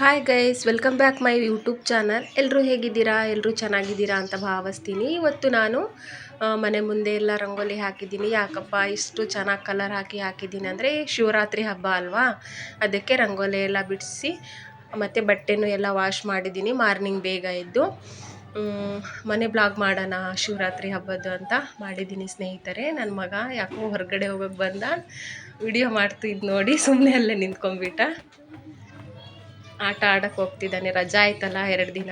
Hi guys welcome back my YouTube channel ಎಲ್ಲರೂ ಹೇಗಿದ್ದೀರಾ? ಎಲ್ಲರೂ ಚೆನ್ನಾಗಿದ್ದೀರಾ ಅಂತ ಭಾವಿಸ್ತೀನಿ. ಇವತ್ತು ನಾನು ಮನೆ ಮುಂದೆ ಎಲ್ಲ ರಂಗೋಲಿ ಹಾಕಿದ್ದೀನಿ. ಯಾಕಪ್ಪ, ಇಷ್ಟು ಚೆನ್ನಾಗಿ ಕಲರ್ ಹಾಕಿ ಹಾಕಿದ್ದೀನಿ ಅಂದರೆ ಶಿವರಾತ್ರಿ ಹಬ್ಬ ಅಲ್ವಾ? ಅದಕ್ಕೆ ರಂಗೋಲಿ ಎಲ್ಲ ಬಿಡಿಸಿ, ಮತ್ತು ಬಟ್ಟೆನೂ ಎಲ್ಲ ವಾಶ್ ಮಾಡಿದ್ದೀನಿ. ಮಾರ್ನಿಂಗ್ ಬೇಗ ಎದ್ದು ಮನೆ ಬ್ಲಾಗ್ ಮಾಡೋಣ, ಶಿವರಾತ್ರಿ ಹಬ್ಬದ್ದು ಅಂತ ಮಾಡಿದ್ದೀನಿ ಸ್ನೇಹಿತರೆ. ನನ್ನ ಮಗ ಯಾಕೋ ಹೊರಗಡೆ ಹೋಗೋಕೆ ಬಂದ. ವಿಡಿಯೋ ಮಾಡ್ತಿದ್ದು ನೋಡಿ ಸುಮ್ಮನೆ ಅಲ್ಲೇ ನಿಂತ್ಕೊಂಡ್ಬಿಟ್ಟ. ಆಟ ಆಡಕ್ಕೆ ಹೋಗ್ತಿದ್ದಾನೆ. ರಜಾ ಆಯ್ತಲ್ಲ ಎರಡು ದಿನ.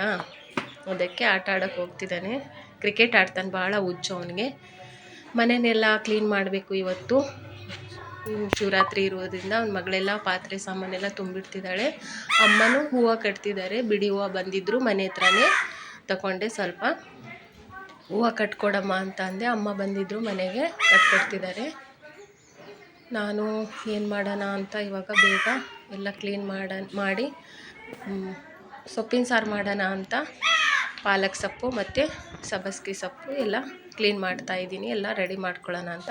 ಅದಕ್ಕೆ ಆಟ ಆಡಕ್ಕೆ ಹೋಗ್ತಿದ್ದಾನೆ. ಕ್ರಿಕೆಟ್ ಆಡ್ತಾನೆ ಭಾಳ ಹುಚ್ಚು ಅವನಿಗೆ. ಮನೆಯನ್ನೆಲ್ಲ ಕ್ಲೀನ್ ಮಾಡಬೇಕು ಇವತ್ತು. ಶಿವರಾತ್ರಿ ಇರೋದ್ರಿಂದ ಅವ್ನ ಮಗಳೆಲ್ಲ ಪಾತ್ರೆ ಸಾಮಾನೆಲ್ಲ ತುಂಬಿಡ್ತಿದ್ದಾಳೆ. ಅಮ್ಮನೂ ಹೂವು ಕಟ್ತಿದ್ದಾರೆ. ಬಿಡಿ ಹೂವು ಬಂದಿದ್ರು ಮನೆ ಹತ್ರನೇ. ತಗೊಂಡೆ ಸ್ವಲ್ಪ. ಹೂವು ಕಟ್ಕೊಡಮ್ಮ ಅಂತ ಅಂದೆ. ಅಮ್ಮ ಬಂದಿದ್ದರು ಮನೆಗೆ ಕಟ್ಕೊಡ್ತಿದ್ದಾರೆ. ನಾನು ಏನು ಮಾಡೋಣ ಅಂತ ಇವಾಗ ಬೇಗ ಎಲ್ಲ ಕ್ಲೀನ್ ಮಾಡ, ಮಾಡಿ ಸೊಪ್ಪಿನ ಸಾರು ಮಾಡೋಣ ಅಂತ ಪಾಲಕ್ ಸೊಪ್ಪು ಮತ್ತು ಸಬ್ಬಸ್ಗೆ ಸೊಪ್ಪು ಎಲ್ಲ ಕ್ಲೀನ್ ಮಾಡ್ತಾ ಇದ್ದೀನಿ. ಎಲ್ಲ ರೆಡಿ ಮಾಡ್ಕೊಳ್ಳೋಣ ಅಂತ.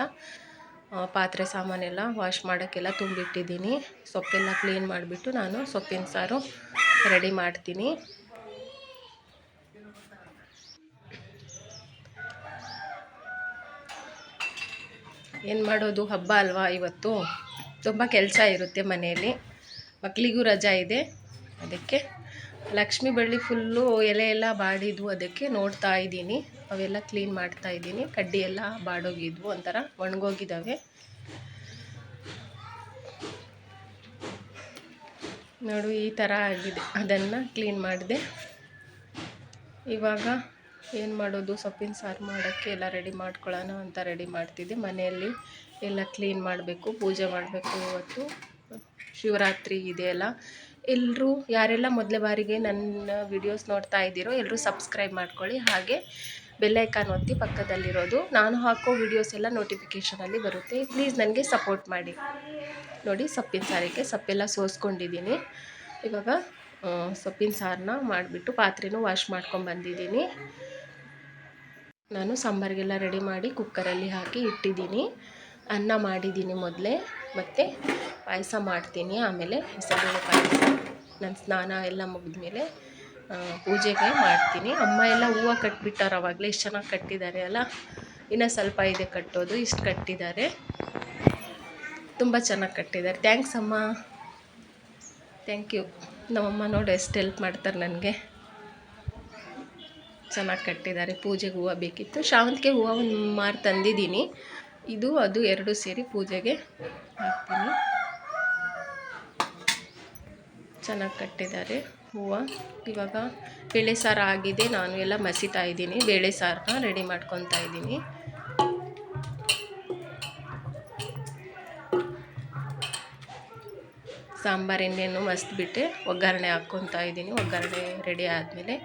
ಪಾತ್ರೆ ಸಾಮಾನೆಲ್ಲ ವಾಶ್ ಮಾಡೋಕ್ಕೆಲ್ಲ ತುಂಬಿಟ್ಟಿದ್ದೀನಿ. ಸೊಪ್ಪೆಲ್ಲ ಕ್ಲೀನ್ ಮಾಡಿಬಿಟ್ಟು ನಾನು ಸೊಪ್ಪಿನ ಸಾರು ರೆಡಿ ಮಾಡ್ತೀನಿ. ಏನು ಮಾಡೋದು? ಹಬ್ಬ ಅಲ್ವಾ ಇವತ್ತು? ತುಂಬ ಕೆಲಸ ಇರುತ್ತೆ ಮನೆಯಲ್ಲಿ. ಮಕ್ಕಳಿಗೂ ರಜಾ ಇದೆ. ಅದಕ್ಕೆ ಲಕ್ಷ್ಮಿ ಬಳ್ಳಿ ಫುಲ್ಲು ಎಲೆ ಎಲ್ಲ ಬಾಡಿದ್ವು. ಅದಕ್ಕೆ ನೋಡ್ತಾ ಇದ್ದೀನಿ. ಅವೆಲ್ಲ ಕ್ಲೀನ್ ಮಾಡ್ತಾ ಇದ್ದೀನಿ. ಕಡ್ಡಿ ಎಲ್ಲ ಬಾಡೋಗಿದ್ವು. ಒಂಥರ ಒಣಗೋಗಿದ್ದಾವೆ. ನೋಡು, ಈ ಥರ ಆಗಿದೆ. ಅದನ್ನು ಕ್ಲೀನ್ ಮಾಡಿದೆ. ಇವಾಗ ಏನು ಮಾಡೋದು? ಸೊಪ್ಪಿನ ಸಾರು ಮಾಡೋಕ್ಕೆ ಎಲ್ಲ ರೆಡಿ ಮಾಡ್ಕೊಳ್ಳೋಣ ಅಂತ ರೆಡಿ ಮಾಡ್ತಿದ್ದೆ. ಮನೆಯಲ್ಲಿ ಎಲ್ಲ ಕ್ಲೀನ್ ಮಾಡಬೇಕು. ಪೂಜೆ ಮಾಡಬೇಕು ಇವತ್ತು. ಶಿವರಾತ್ರಿ ಇದೆಯಲ್ಲ ಎಲ್ಲರೂ ಯಾರೆಲ್ಲ ಮೊದಲ ಬಾರಿಗೆ ನನ್ನ ವಿಡಿಯೋಸ್ ನೋಡ್ತಾ ಇದ್ದೀರೋ ಎಲ್ಲರೂ ಸಬ್ಸ್ಕ್ರೈಬ್ ಮಾಡ್ಕೊಳ್ಳಿ. ಹಾಗೆ ಬೆಲ್ಲೈಕಾನ್ ಒತ್ತಿ ಪಕ್ಕದಲ್ಲಿರೋದು. ನಾನು ಹಾಕೋ ವಿಡಿಯೋಸ್ ಎಲ್ಲ ನೋಟಿಫಿಕೇಷನಲ್ಲಿ ಬರುತ್ತೆ. ಪ್ಲೀಸ್ ನನಗೆ ಸಪೋರ್ಟ್ ಮಾಡಿ. ನೋಡಿ, ಸೊಪ್ಪಿನ ಸಾರಿಗೆ ಸೊಪ್ಪೆಲ್ಲ ಸೋಸ್ಕೊಂಡಿದ್ದೀನಿ. ಇವಾಗ ಸೊಪ್ಪಿನ ಸಾರನ್ನ ಮಾಡಿಬಿಟ್ಟು ಪಾತ್ರೆನೂ ವಾಶ್ ಮಾಡ್ಕೊಂಡು ಬಂದಿದ್ದೀನಿ. ನಾನು ಸಾಂಬಾರಿಗೆಲ್ಲ ರೆಡಿ ಮಾಡಿ ಕುಕ್ಕರಲ್ಲಿ ಹಾಕಿ ಇಟ್ಟಿದ್ದೀನಿ. ಅನ್ನ ಮಾಡಿದ್ದೀನಿ ಮೊದಲೇ. ಮತ್ತು ಪಾಯಸ ಮಾಡ್ತೀನಿ. ಆಮೇಲೆ ಹೆಸರುಬೇಳೆ ಪಾಯಸ. ನನ್ನ ಸ್ನಾನ ಎಲ್ಲ ಮುಗಿದ್ಮೇಲೆ ಪೂಜೆಗೆ ಮಾಡ್ತೀನಿ. ಅಮ್ಮ ಎಲ್ಲ ಹೂವು ಕಟ್ಬಿಟ್ಟಾರೆ ಅವಾಗಲೇ. ಇಷ್ಟು ಚೆನ್ನಾಗಿ ಕಟ್ಟಿದ್ದಾರೆ ಅಲ್ಲ? ಇನ್ನೂ ಸ್ವಲ್ಪ ಇದೆ ಕಟ್ಟೋದು. ಇಷ್ಟು ಕಟ್ಟಿದ್ದಾರೆ ತುಂಬ ಚೆನ್ನಾಗಿ ಕಟ್ಟಿದ್ದಾರೆ ಥ್ಯಾಂಕ್ಸ್ ಅಮ್ಮ. Thank you. ನಮ್ಮಮ್ಮ ನೋಡಿ ಎಷ್ಟು ಹೆಲ್ಪ್ ಮಾಡ್ತಾರೆ ನನಗೆ. ಚೆನ್ನಾಗಿ ಕಟ್ಟಿದ್ದಾರೆ ಪೂಜೆಗೆ ಹೂವು ಬೇಕಿತ್ತು. ಶಾವಂತಿಗೆ ಹೂವು ಒಂದು ಮಾರು ತಂದಿದ್ದೀನಿ. ಇದು ಅದು ಎರಡು ಸೇರಿ ಪೂಜೆಗೆ ಹಾಕ್ತೀನಿ. ಚೆನ್ನಾಗಿ ಕಟ್ಟಿದ್ದಾರೆ ಹೂವು. ಇವಾಗ ಬೇಳೆ ಸಾರು ಆಗಿದೆ, ನಾನು ಎಲ್ಲ ಮಸಿತಾ ಇದ್ದೀನಿ. ಬೇಳೆ ಸಾರನ್ನ ರೆಡಿ ಮಾಡ್ಕೊತಾ ಇದ್ದೀನಿ. ಸಾಂಬಾರು ಎಣ್ಣೆಯನ್ನು ಮಸ್ತ್ಬಿಟ್ಟೆ ಒಗ್ಗರಣೆ ಹಾಕ್ಕೊತಾ ಇದ್ದೀನಿ. ಒಗ್ಗರಣೆ ರೆಡಿ ಆದಮೇಲೆ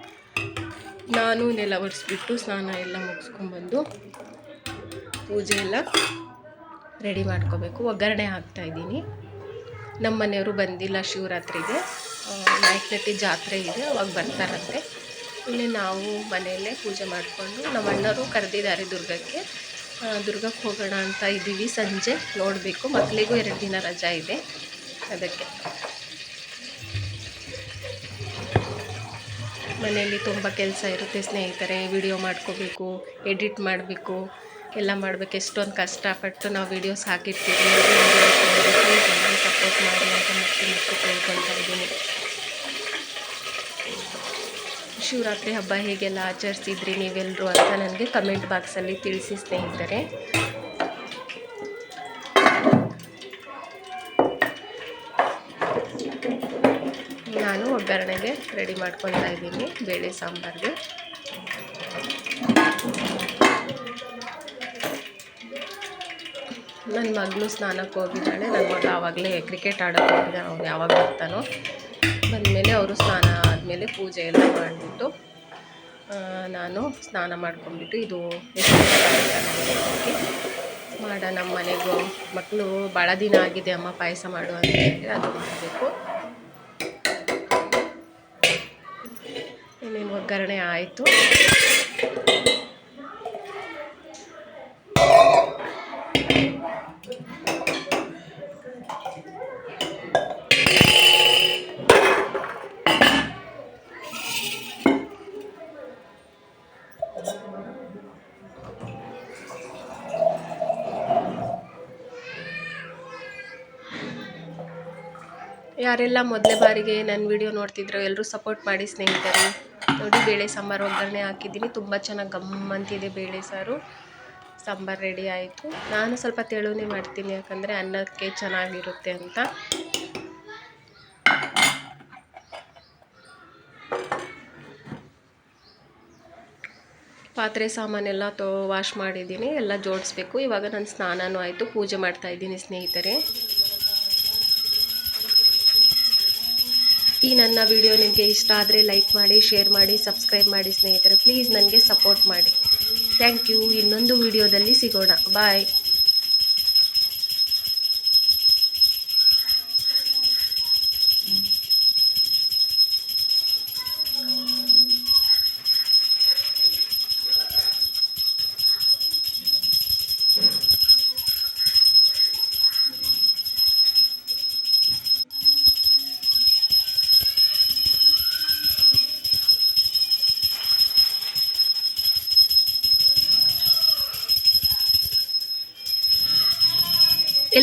ನಾನು ನೆಲ ಒರೆಸ್ಬಿಟ್ಟು ಸ್ನಾನ ಎಲ್ಲ ಮುಗಿಸ್ಕೊಂಡ್ಬಂದು ಪೂಜೆ ಎಲ್ಲ ರೆಡಿ ಮಾಡ್ಕೋಬೇಕು. ಒಗ್ಗರಣೆ ಹಾಕ್ತಾ ಇದ್ದೀನಿ. ನಮ್ಮ ಮನೆಯವರು ಬಂದಿಲ್ಲ ಶಿವರಾತ್ರಿಗೆ. ನಾಯಕನಟ್ಟಿ ಜಾತ್ರೆ ಇದೆ, ಅವಾಗ ಬರ್ತಾರಂತೆ. ಇಲ್ಲಿ ನಾವು ಮನೆಯಲ್ಲೇ ಪೂಜೆ ಮಾಡಿಕೊಂಡು ನಮ್ಮ ಅಣ್ಣರು ಕರೆದಿದ್ದಾರೆ ದುರ್ಗಕ್ಕೆ. ದುರ್ಗಕ್ಕೆ ಹೋಗೋಣ ಅಂತ ಇದ್ದೀವಿ. ಸಂಜೆ ನೋಡಬೇಕು. ಮಕ್ಕಳಿಗೂ ಎರಡು ದಿನ ರಜಾ ಇದೆ ಅದಕ್ಕೆ. ಮನೆಯಲ್ಲಿ ತುಂಬ ಕೆಲಸ ಇರುತ್ತೆ. ಸ್ನೇಹಿತರೆ, ವಿಡಿಯೋ ಮಾಡ್ಕೋಬೇಕು, ಎಡಿಟ್ ಮಾಡಬೇಕು. ಎಲ್ಲ ಮಾಡಬೇಕು. ಎಷ್ಟೊಂದು ಕಷ್ಟಪಟ್ಟು ನಾವು ವೀಡಿಯೋಸ್ ಹಾಕಿರ್ತೀವಿ. ಸಪೋರ್ಟ್ ಮಾಡಿ ಅಂತ ಮತ್ತೆ ಮತ್ತೆ ಕೇಳ್ಕೊಳ್ತಾ ಇದ್ದೀನಿ. ಶಿವರಾತ್ರಿ ಹಬ್ಬ ಹೇಗೆಲ್ಲ ಆಚರಿಸಿದ್ರಿ ನೀವೆಲ್ಲರೂ ಅಂತ ನನಗೆ ಕಮೆಂಟ್ ಬಾಕ್ಸಲ್ಲಿ ತಿಳಿಸಿ ಸ್ನೇಹಿತರೆ. ನಾನು ಒಗ್ಗರಣೆಗೆ ರೆಡಿ ಮಾಡ್ಕೊಳ್ತಾ ಇದ್ದೀನಿ. ಬೇಳೆ ಸಾಂಬಾರಿಗೆ. ನನ್ನ ಮಗಳು ಸ್ನಾನಕ್ಕೆ ಹೋಗಿದ್ದಾಳೆ. ನನ್ನ ಮಗ ಆವಾಗಲೇ ಕ್ರಿಕೆಟ್ ಆಡೋಕೆ ಹೋಗಿದ್ದಾನೆ ಅವ್ನು ಯಾವಾಗ ಬರ್ತಾನೋ. ಬಂದಮೇಲೆ ಅವರು ಸ್ನಾನ ಆದಮೇಲೆ ಪೂಜೆ ಎಲ್ಲ ಮಾಡಿಬಿಟ್ಟು ನಾನು ಸ್ನಾನ ಮಾಡ್ಕೊಂಡ್ಬಿಟ್ಟು ಇದು ಮಾಡ, ನಮ್ಮ ಮನೆಗೂ. ಮಕ್ಕಳು ಭಾಳ ದಿನ ಆಗಿದೆ, ಅಮ್ಮ ಪಾಯಸ ಮಾಡು ಅಂತ ಹೇಳಿ ಅದು ಮಾಡಬೇಕು. ಇನ್ನೇನು ಒಗ್ಗರಣೆ ಆಯಿತು. ಯಾರೆಲ್ಲ ಮೊದಲೇ ಬಾರಿಗೆ ನನ್ನ ವಿಡಿಯೋ ನೋಡ್ತಿದ್ರು ಎಲ್ಲರೂ ಸಪೋರ್ಟ್ ಮಾಡಿ ಸ್ನೇಹಿತರೆ. ನೋಡಿ ಬೇಳೆ ಸಾಂಬಾರು ಒಗ್ಗರಣೆ ಹಾಕಿದ್ದೀನಿ. ತುಂಬ ಚೆನ್ನಾಗಿ ಗಮ್ಮಂತಿದೆ ಬೇಳೆ ಸಾರು. ಸಾಂಬಾರು ರೆಡಿ ಆಯಿತು. ನಾನು ಸ್ವಲ್ಪ ತೆಳುವೇ ಮಾಡ್ತೀನಿ ಯಾಕಂದರೆ ಅನ್ನಕ್ಕೆ ಚೆನ್ನಾಗಿರುತ್ತೆ ಅಂತ. ಪಾತ್ರೆ ಸಾಮಾನೆಲ್ಲ ತೋ ವಾಶ್ ಮಾಡಿದ್ದೀನಿ. ಎಲ್ಲ ಜೋಡಿಸ್ಬೇಕು. ಇವಾಗ ನಾನು ಸ್ನಾನನೂ ಆಯಿತು. ಪೂಜೆ ಮಾಡ್ತಾಯಿದ್ದೀನಿ ಸ್ನೇಹಿತರೆ. ಈ ನನ್ನ ವಿಡಿಯೋ ನಿಮಗೆ ಇಷ್ಟ ಆದರೆ ಲೈಕ್ ಮಾಡಿ, ಶೇರ್ ಮಾಡಿ, ಸಬ್ಸ್ಕ್ರೈಬ್ ಮಾಡಿ ಸ್ನೇಹಿತರೆ ಪ್ಲೀಸ್ ನನಗೆ ಸಪೋರ್ಟ್ ಮಾಡಿ. ಥ್ಯಾಂಕ್ ಯು ಇನ್ನೊಂದು ವಿಡಿಯೋದಲ್ಲಿ ಸಿಗೋಣ. ಬಾಯ್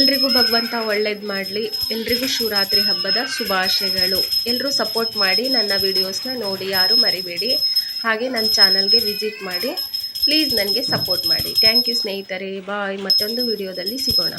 ಎಲ್ರಿಗೂ ಭಗವಂತ ಒಳ್ಳೇದು ಮಾಡಲಿ. ಎಲ್ರಿಗೂ ಶಿವರಾತ್ರಿ ಹಬ್ಬದ ಶುಭಾಶಯಗಳು. ಎಲ್ಲರೂ ಸಪೋರ್ಟ್ ಮಾಡಿ ನನ್ನ ವೀಡಿಯೋಸ್ನ ನೋಡಿ ಯಾರು ಮರಿಬೇಡಿ. ಹಾಗೆ ನನ್ನ ಚಾನಲ್ಗೆ ವಿಸಿಟ್ ಮಾಡಿ. ಪ್ಲೀಸ್ ನನಗೆ ಸಪೋರ್ಟ್ ಮಾಡಿ. ಥ್ಯಾಂಕ್ ಯು ಸ್ನೇಹಿತರೆ. ಬಾಯ್ ಮತ್ತೊಂದು ವಿಡಿಯೋದಲ್ಲಿ ಸಿಗೋಣ.